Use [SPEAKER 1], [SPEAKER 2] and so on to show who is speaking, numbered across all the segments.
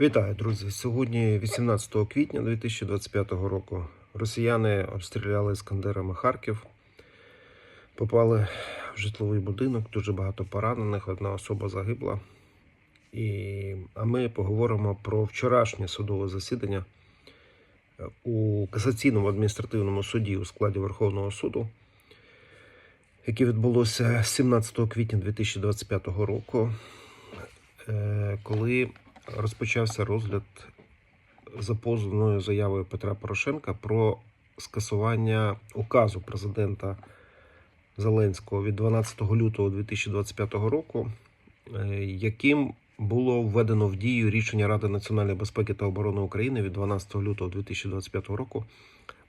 [SPEAKER 1] Вітаю, друзі! Сьогодні, 18 квітня 2025 року, росіяни обстріляли іскандерами Харків, попали в житловий будинок, дуже багато поранених, одна особа загибла. І, а ми поговоримо про вчорашнє судове засідання у касаційному адміністративному суді у складі Верховного суду, яке відбулося 17 квітня 2025 року, е, коли розпочався розгляд за заявою Петра Порошенка про скасування указу президента Зеленського від 12 лютого 2025 року, е, яким було введено в дію рішення Ради національної безпеки та оборони України від 12 лютого 2025 року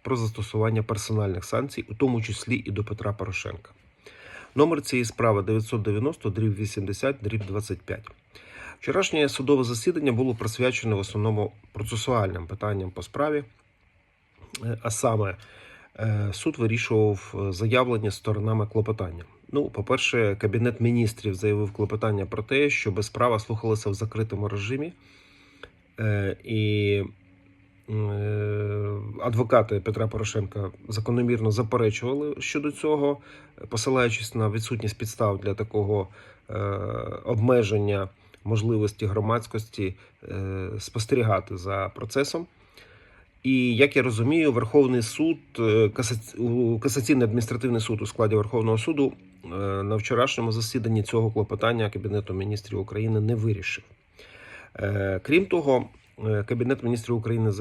[SPEAKER 1] про застосування персональних санкцій, у тому числі і до Петра Порошенка. Номер цієї справи 990 дріб 80 дріб 25. Вчорашнє судове засідання було присвячене в основному процесуальним питанням по справі, Е, а саме е, суд вирішував е, заявлені сторонами клопотання. Ну, по-перше, кабінет міністрів заявив клопотання про те, щоб справа слухалася в закритому режимі, і адвокати Петра Порошенка закономірно заперечували щодо цього, посилаючись на відсутність підстав для такого обмеження можливості громадськості е, спостерігати за процесом. І як я розумію, Верховний суд, е, касаційний адміністративний суд у складі Верховного суду е, на вчорашньому засіданні цього клопотання Кабінету міністрів України не вирішив. Крім того, Кабінет міністрів України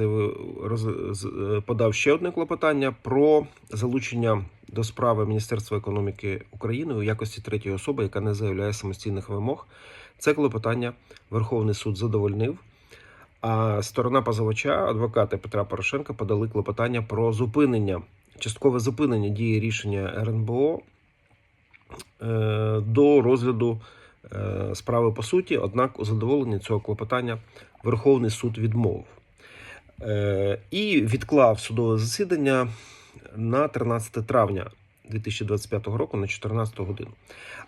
[SPEAKER 1] подав ще одне клопотання про залучення до справи Міністерства економіки України у якості третьої особи, яка не заявляє самостійних вимог. Це клопотання Верховний суд задовольнив. А сторона позивача, адвокати Петра Порошенка, подали клопотання про зупинення, часткове зупинення дії рішення РНБО е, до розгляду е, справи по суті. Однак у задоволенні цього клопотання Верховний суд відмовив Е, і відклав судове засідання на 13 травня 2025 року на 14 годину.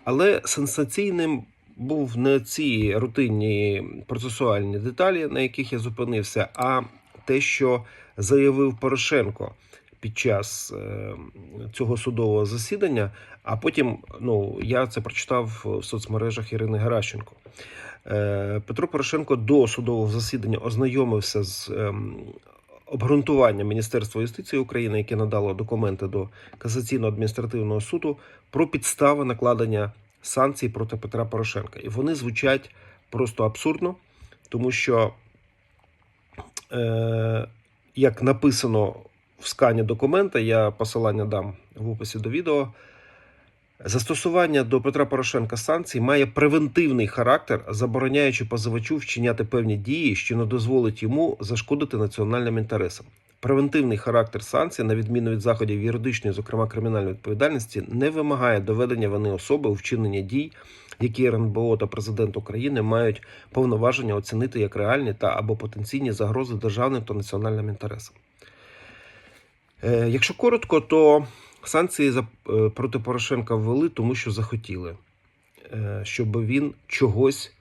[SPEAKER 1] Але сенсаційним був не ці рутинні процесуальні деталі, на яких я зупинився, а те, що заявив Порошенко під час е, цього судового засідання. А потім ну я це прочитав в соцмережах Ірини Геращенко. Е, Петро Порошенко до судового засідання ознайомився з ем, обґрунтуванням Міністерства юстиції України, яке надало документи до касаційного адміністративного суду про підстави накладення санкцій проти Петра Порошенка. І вони звучать просто абсурдно, тому що, е, як написано в скані документа, я посилання дам в описі до відео. Застосування до Петра Порошенка санкцій має превентивний характер, забороняючи позивачу вчиняти певні дії, що не дозволить йому зашкодити національним інтересам. Превентивний характер санкцій, на відміну від заходів юридичної, зокрема кримінальної відповідальності, не вимагає доведення вини особи у вчиненні дій, які РНБО та президент України мають повноваження оцінити як реальні та або потенційні загрози державним та національним інтересам. Е, Якщо коротко, то санкції за- е, проти Порошенка ввели, тому що захотіли, е, щоб він чогось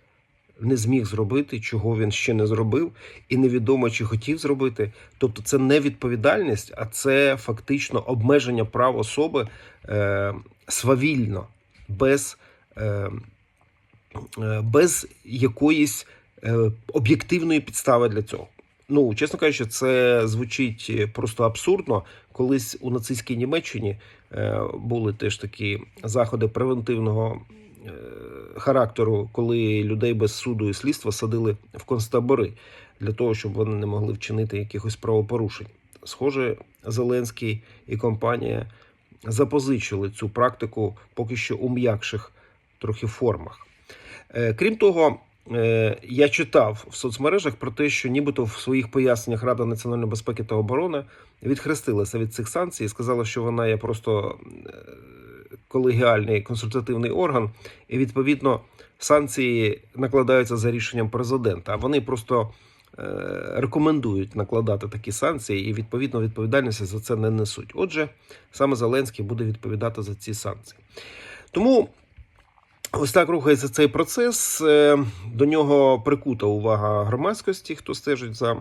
[SPEAKER 1] не зміг зробити, чого він ще не зробив, і невідомо чи хотів зробити. Тобто, це не відповідальність, а це фактично обмеження прав особи е, свавільно, без, е, е, без якоїсь е, об'єктивної підстави для цього. Ну, чесно кажучи, це звучить просто абсурдно. Колись у нацистській Німеччині е, були теж такі заходи превентивного характеру, коли людей без суду і слідства садили в концтабори для того, щоб вони не могли вчинити якихось правопорушень. Схоже, Зеленський і компанія запозичили цю практику поки що у м'якших трохи формах. Е, Крім того, е, я читав в соцмережах про те, що нібито в своїх поясненнях Рада національної безпеки та оборони відхрестилася від цих санкцій і сказала, що вона є просто е, колегіальний консультативний орган, і відповідно санкції накладаються за рішенням президента. А вони просто е, рекомендують накладати такі санкції, і відповідно відповідальності за це не несуть. Отже, саме Зеленський буде відповідати за ці санкції. Тому Ось так рухається цей процес. Е, До нього прикута увага громадськості, хто стежить за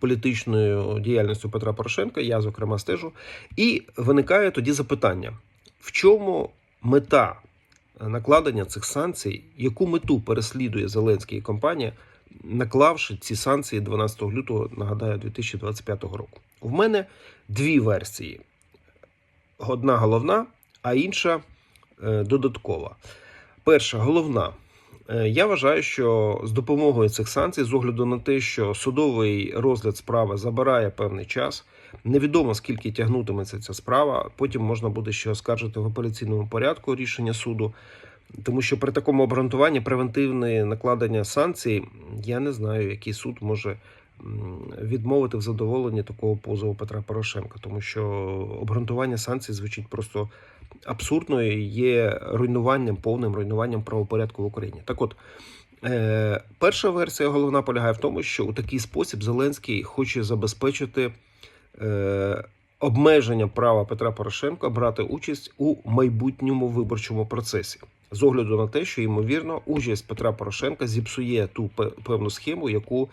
[SPEAKER 1] політичною діяльністю Петра Порошенка. Я, зокрема, стежу. І виникає тоді запитання: в чому мета накладення цих санкцій, яку мету переслідує Зеленський і компанія, наклавши ці санкції 12 лютого, нагадаю, 2025 року? В мене дві версії: одна головна, а інша е, додаткова. Перша головна. Е, Я вважаю, що з допомогою цих санкцій, з огляду на те, що судовий розгляд справи забирає певний час, невідомо скільки тягнутиметься ця справа. Потім можна буде ще оскаржити в апеляційному порядку рішення суду. Тому що при такому обґрунтуванні превентивне накладення санкцій, я не знаю, який суд може відмовити в задоволенні такого позову Петра Порошенка, тому що обґрунтування санкцій звучить просто абсурдно і є руйнуванням, повним руйнуванням правопорядку в Україні. Так от, е, перша версія головна полягає в тому, що у такий спосіб Зеленський хоче забезпечити е, обмеження права Петра Порошенка брати участь у майбутньому виборчому процесі. З огляду на те, що ймовірно участь Петра Порошенка зіпсує ту певну схему, яку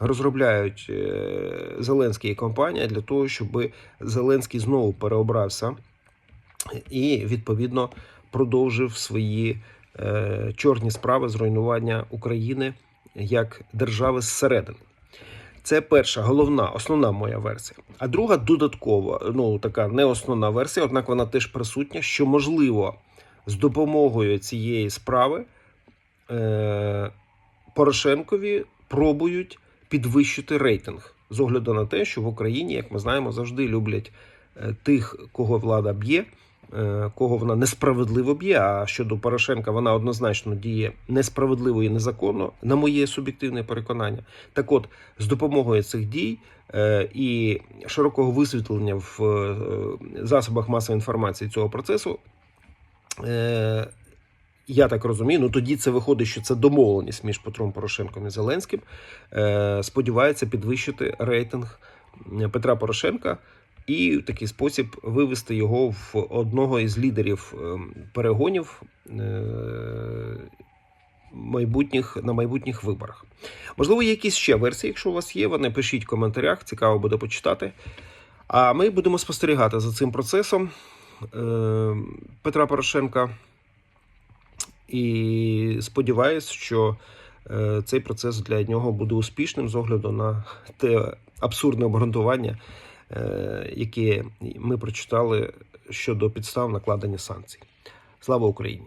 [SPEAKER 1] розробляють е, Зеленський і компанія для того, щоб Зеленський знову переобрався і відповідно продовжив свої е, чорні справи зруйнування України як держави зсередини. Це перша головна, основна моя версія. А друга додаткова, ну така не основна версія, однак вона теж присутня, що можливо з допомогою цієї справи е, Порошенкові пробують підвищити рейтинг з огляду на те, що в Україні, як ми знаємо, завжди люблять е, тих, кого влада б'є, кого вона несправедливо б'є. А щодо Порошенка вона однозначно діє несправедливо і незаконно, на моє суб'єктивне переконання. Так от, з допомогою цих дій е, і широкого висвітлення в е, засобах масової інформації цього процесу. Е, я так розумію, ну тоді це виходить, що це домовленість між Петром Порошенком і Зеленським. Е, сподівається підвищити рейтинг Петра Порошенка і в такий спосіб вивести його в одного із лідерів е, перегонів е, майбутніх на майбутніх виборах. Можливо, є якісь ще версії. Якщо у вас є, вони пишіть в коментарях, цікаво буде почитати. А ми будемо спостерігати за цим процесом е, Петра Порошенка. І сподіваюся, що е, цей процес для нього буде успішним з огляду на те абсурдне обґрунтування, е, яке ми прочитали щодо підстав накладення санкцій. Слава Україні!